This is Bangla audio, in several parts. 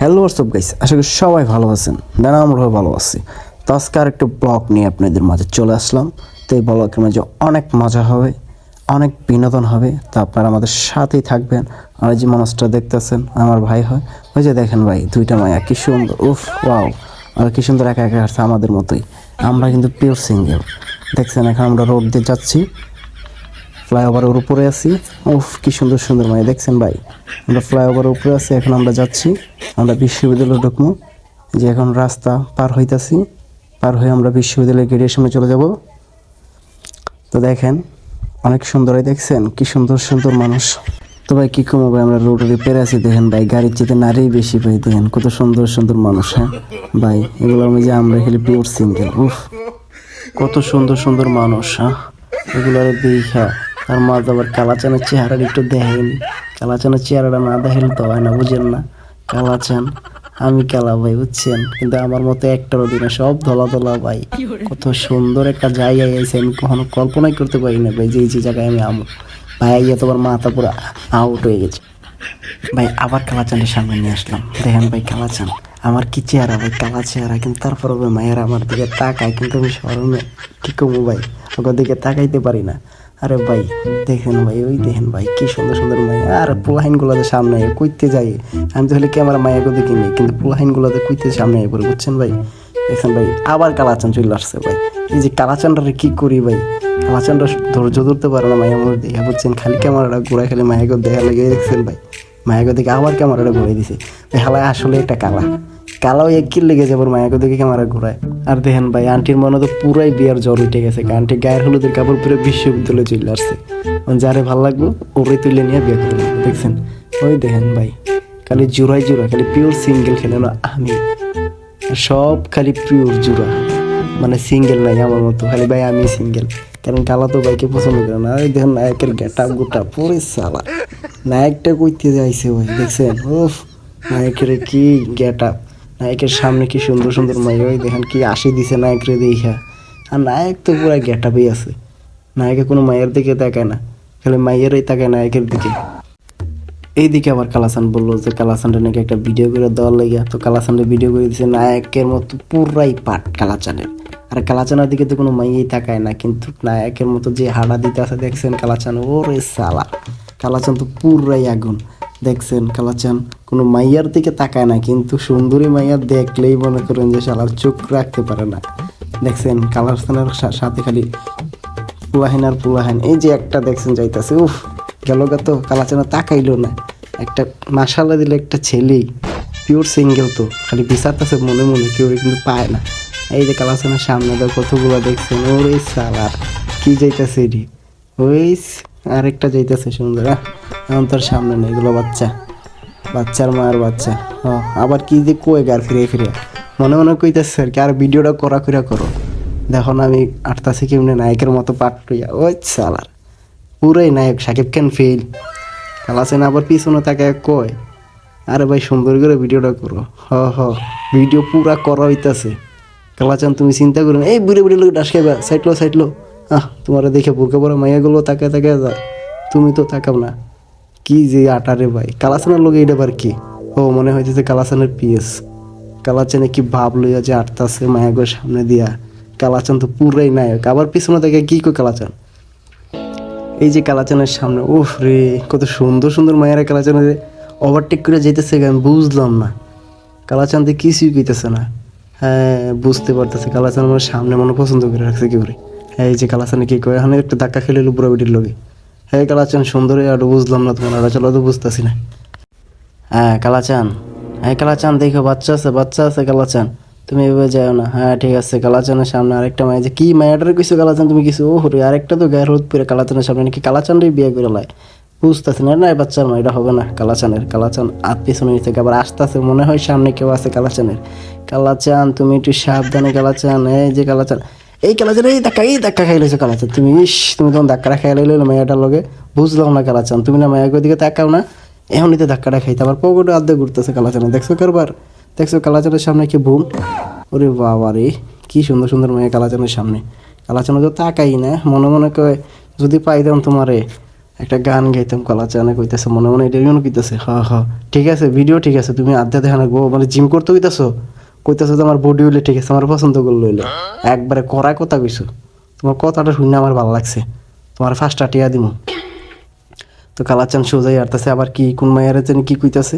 হ্যালো হোয়াটসঅ্যাপ গাইস আশা করি সবাই ভালো আছেন। দেন আমরাও ভালো আছি। তো আজকে আর একটা ব্লগ নিয়ে আপনাদের মাঝে চলে আসলাম। তো এই ব্লগের মাঝে অনেক মজা হবে, অনেক বিনোদন হবে। তো আপনারা আমাদের সাথেই থাকবেন। আর যে মানুষটা দেখতেছেন, আমার ভাই হয়। ওই যে দেখেন ভাই, দুইটা মায়া, কি সুন্দর। উফ, ওয়াও। আর কি সুন্দর একা একা হাঁটছে আমাদের মতোই। আমরা কিন্তু পিওর সিঙ্গেল দেখছেন, এখন আমরা রোড দিয়ে যাচ্ছি। ফ্লাইওভারের উপরে আছি। উফ, কি সুন্দর সুন্দর মানে দেখছেন ভাই? আমরা ফ্লাইওভারের উপরে আছি, এখন আমরা যাচ্ছি। আমরা বিশ্ববিদ্যালয়ে ঢুকবো যে এখন রাস্তা পার হইতাছি। পার হয়ে আমরা বিশ্ববিদ্যালয়ের গেটের সামনে চলে যাব। তো দেখেন, অনেক সুন্দর এই দেখছেন, কি সুন্দর সুন্দর মানুষ। তো ভাই, কি কমো ভাই, আমরা রোডে পেরে আছি, দেখেন ভাই, গাড়ির চেতে নারী বেশি ভাই, দেখেন, কত সুন্দর সুন্দর মানুষ হ্যাঁ? ভাই এগুলোর মধ্যে আমরা খেলে পিওর সিঙ্গেল উফ, কত সুন্দর সুন্দর মানুষ হ্যাঁ? এগুলোর দেখা তার মাঝে আবার কালাচানের চেহারাটা একটু দেখেন। কালাচানের চেহারাটা না দেখেন তো হয় না বুঝেন না? কালাচান আমি কালা ভাই বুঝছেন? কিন্তু আমার মতো একটার দিনে সব ধলা ধলা ভাই। কত সুন্দর একটা জায়গায় আইছে আমি কখনো কল্পনাই করতে পারি না ভাই যে যে জায়গায় আমি আমো। ভাই আইয়া তোমার মাথা পুরো আউট হয়ে গেছে। ভাই আবার কালাচানের সামনে নিয়ে আসলাম। দেখেন ভাই কালাচান। আমার কি চেহারা ভাই কালা চেহারা কিন্তু তারপর ভাই মায়ের আমার দিকে তাকায় কিন্তু আমি শরমে কি কমু ভাই? ওর দিকে তাকাইতে পারি না। আরে ভাই, দেখেন ভাই, ওই দেখেন ভাই, কি সুন্দর সুন্দর মাইয়া আর পোলাহাইন গুলাতে সামনে কইতে যাই, আমি তো হলে ক্যামেরা মায়া গো দেখি নি কিন্তু পোলাহাইন গুলাতে কইতে সামনে পড়ে, বুঝছেন ভাই? দেখছেন ভাই, আবার কালাচান চলে আসছে ভাই। এই যে কালাচানটারে কি করি ভাই? কালাচানটা ধৈর্য ধরতে পারে না মায়া মনে দেখা বুঝছেন? খালি ক্যামেরাটা ঘুরাই খালি মায়াকে দেখা লেগে দেখছেন ভাই। মায়াকে দেখে আবার ক্যামেরাটা ঘুরাই দিছে। হালায় আসলে একটা কালা। কালাও এক কিল লেগে যাবার মায়াকে দেখে ক্যামেরা ঘুরায়? আর দেখেন ভাই, আন্টির মনে তো পুরাই বিয়ার জ্বর উঠে গেছে। আন্টি গায়ের হলুদের কাপড় পরে বিশ্ববিদ্যালয়ে চলে আসছে। যারে ভালো লাগবো, ওরে তুলে নিয়ে বিয়ে করে। দেখছেন? ওই দেখেন ভাই, খালি জোড়াই জোড়া খালি পিওর সিঙ্গেল খেলে না, আমি। সব খালি পিওর জোড়া। মানে সিঙ্গেল নাই আমার মতো, খালি ভাই আমি সিঙ্গেল কারণ কালা তো ভাইকে পছন্দ করে না। ওই দেখেন নায়কের গেটা গোটা, পুরো সালা। নায়কটা কইতে যাইছে ভাই, দেখছেন? উফ, নায়কের কি গেটা। নায়কের সামনে কি সুন্দর সুন্দর মাই ওই দেখেন কি আসি দিছে নায়করে দেখা আর নায়ক তো পুরো গেটাপেই আছে। নায়কে কোনো মায়ের দিকে তাকায় না, খালি মাইয়েরই তাকায় নায়কের দিকে। এইদিকে আবার কালাসান বলল যে কালাসানটা নাকি একটা ভিডিও করে দেওয়ার লেগে। তো কালাসানটা ভিডিও করে দিছে নায়কের মতো পুরাই পাট কালাচানের। আর কালাচানের দিকে তো কোনো মাইয়েই তাকায় না, কিন্তু নায়কের মতো যে হাড়া দিতে আছে দেখছেন কালাচান, ওরে সালা। কালাচান তো পুরাই আগুন। দেখছেন কালাচান কোনো মাইয়ার দিকে তাকায় না, কিন্তু সুন্দরী মাইয়ার দেখলেই মনে করেন যে শালার চোখ রাখতে পারে না। দেখছেন কালাচানের সা- সাথে খালি পুলাহিন আর পুলাহিন। এই যে একটা দেখছেন যাইতাছে, উফ, গেল তো কালাচানা তাকাইলো না। একটা মাসালা দিলে একটা ছেলেই পিওর সিঙ্গেল তো, খালি বিচারতেছে মনে মনে, কেউ কিন্তু পায় না। এই যে কালাচানার সামনে দাও কতগুলো দেখছেন, ওরে সালার কি যাইতাছে এটি? ওই আরেকটা যাইতেছে সুন্দর আহ, এখন তোর সামনে নেই এগুলো বাচ্চা। বাচ্চার মায়ের বাচ্চা। ও আবার কি যে কয়ে গার ফিরে ফিরে মনে মনে কইতেছে আর কি আর ভিডিওটা করা কইরা করো। দেখো না আমি আটতাছি কেমনে নায়কের মতো পাট লইয়া ওই সালার। পুরাই নায়ক সাকিব খান ফেল কালাসেন আবার পিছনে তাকে কয় আরে ভাই সুন্দর করে ভিডিওটা করো। হ হ ভিডিও পুরা করা হইতাছে। কালাচান তুমি চিন্তা করো এই বুড়ে বুড়ে লোক ডাস খাইবা সাইটলো সাইটলো। আহ, তোমার দেখে বুরকা পড়া মাইয়াগুলো তাকে তাকে তুমি তো তাকাও না। কি যে আটারে ভাই। কালাচানের লোক এইটা আবার কি? ও, মনে হইতেছে কালাচানের পিএস। কালাচানে কি ভাব লইয়া যে আটতাছে মায়াগোর সামনে দিয়া। কালাচান তো পুরাই নায়ক। আবার পিছনে থেকে কি কই কালাচান? এই যে কালাচানের সামনে, উফ রে, কত সুন্দর সুন্দর মায়েরা কালাচানের ওভারটেক করে যেতেছে আমি বুঝলাম না। কালাচান দিয়ে কিছুই কইতেছে না। হ্যাঁ বুঝতে পারতেছে। কালাচান আমার সামনে মনে পছন্দ করে রাখছে কি করে? এই যে কালাচানে কি করে এখানে একটু ধাক্কা খেলে বুড়া বিটির লগে। হ্যাঁ কালাচান, সুন্দর আর বুঝলাম না তোমার আর চলো তো বুঝতেছি না। হ্যাঁ কালাচান। হ্যাঁ কালাচান, দেখো, বাচ্চা আছে বাচ্চা আছে কালাচান। তুমি এভাবে যাও না। হ্যাঁ ঠিক আছে, কালাচানের সামনে আরেকটা মায়া যে কি মায়াটারে কইছো কালাচান, তুমি কিছু? ও হরে আরেকটা তো গায়ের হলুদ পরে কালাচানের সামনে নাকি কালাচানটাই বিয়ে করে লাই বুঝতেছি না না বাচ্চার মা এটা হবে না কালাচানের। কালাচান আর পিছনে থেকে আবার আসতেছে, মনে হয় সামনে কেউ আছে কালাচানের। কালাচান, তুমি একটু সাবধানে কালাচান, এই যে কালাচান। এই কালাচান এই ধাক্কা এই ধাক্কা খাই লাইছো কালাচান তুমি ইস, তুমি তখন ধাক্কাটা খাই লাইলো মায়াটার লগে। বুঝলাম না কালাচান তুমি না মায়াকে দিকে তাকাও না। এমনই তো ধাক্কাটা খাইতে, আবার পকেটে আর্ধেক ঘুরতেছে কালাচানা দেখছ কারবার? দেখছ কালাচানের সামনে কি বুম ওরে বাবা রে, কি সুন্দর সুন্দর মেয়ে কালাচানের সামনে। কালাচানা তো তাকাই না, মনে মনে কয়, যদি পাইতাম তোমারে, একটা গান গাইতাম কালাচানে কইতেছে। মনে মনে এটা কইতেছে। হ হ। ঠিক আছে ভিডিও ঠিক আছে, তুমি আড্ডা দেখা না গো মানে জিম করতে কইতাছো? কইতাছো তোমার বডি হইলে ঠিক আছে আমার পছন্দ করল হইলে। একবারে কড়া কথা কইছো। তোমার কথাটা শুনে আমার ভালো লাগছে। তোমার ফার্স্টটা টিয়া দিমু। তো কালাচান সোজাই আরতাছে আবার কি, কোন মায়ের জানি কি কইতাছে?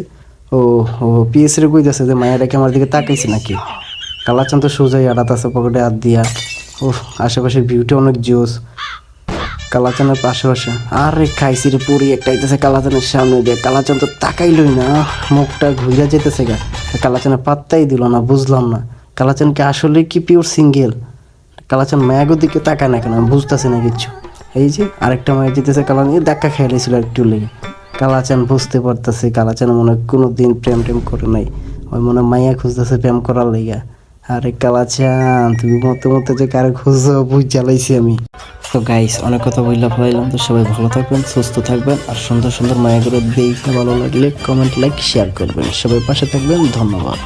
ও ও পিএস রে কইতাছে যে মায়েরাকে আমার দিকে তাকাইছে নাকি? কালাচান তো সোজাই আড়াতাছে পকেটে হাত দিয়া। ও আশেপাশের ভিউটা অনেক জোস। কালাচানের পাশাপাশি আরে খাইছি রে পুরি, একটা আইতেছে কালাচানের সামনে দিয়ে। কালাচান তো তাকাইলই না মুখটা ঘুরে যেতেছে গা। কালাচানের পাত্তাই দিল না, বুঝলাম না। কালাচান কি আসলে কি পিওর সিঙ্গেল কালাচান ম্যাগোর দিকে তাকায় না কেন বুঝতেছি না কিচ্ছু। এই যে আরেকটা মায়ের যেতেছে এই দেখা খেয়ালেছিল একটু লেগে। কালাচান বুঝতে পারতেছে, কালাচান মনে কোনো দিন প্রেম টেম করে নাই। ওই মনে মাইয়া খুঁজতেছে প্রেম করার লেগা। আরে কালাচান, তুমি মতো মতো যে কারও খুঁজো বুঝ জ্বালাইছি আমি। তো গাইস অনেক কথা বললাম ভাইলাম তো সবাই ভালো থাকবেন, সুস্থ থাকবেন, আর সুন্দর সুন্দর মায়াগুলো দেখে ভালো লাগলে কমেন্ট লাইক শেয়ার করবেন। সবাই পাশে থাকবেন, ধন্যবাদ।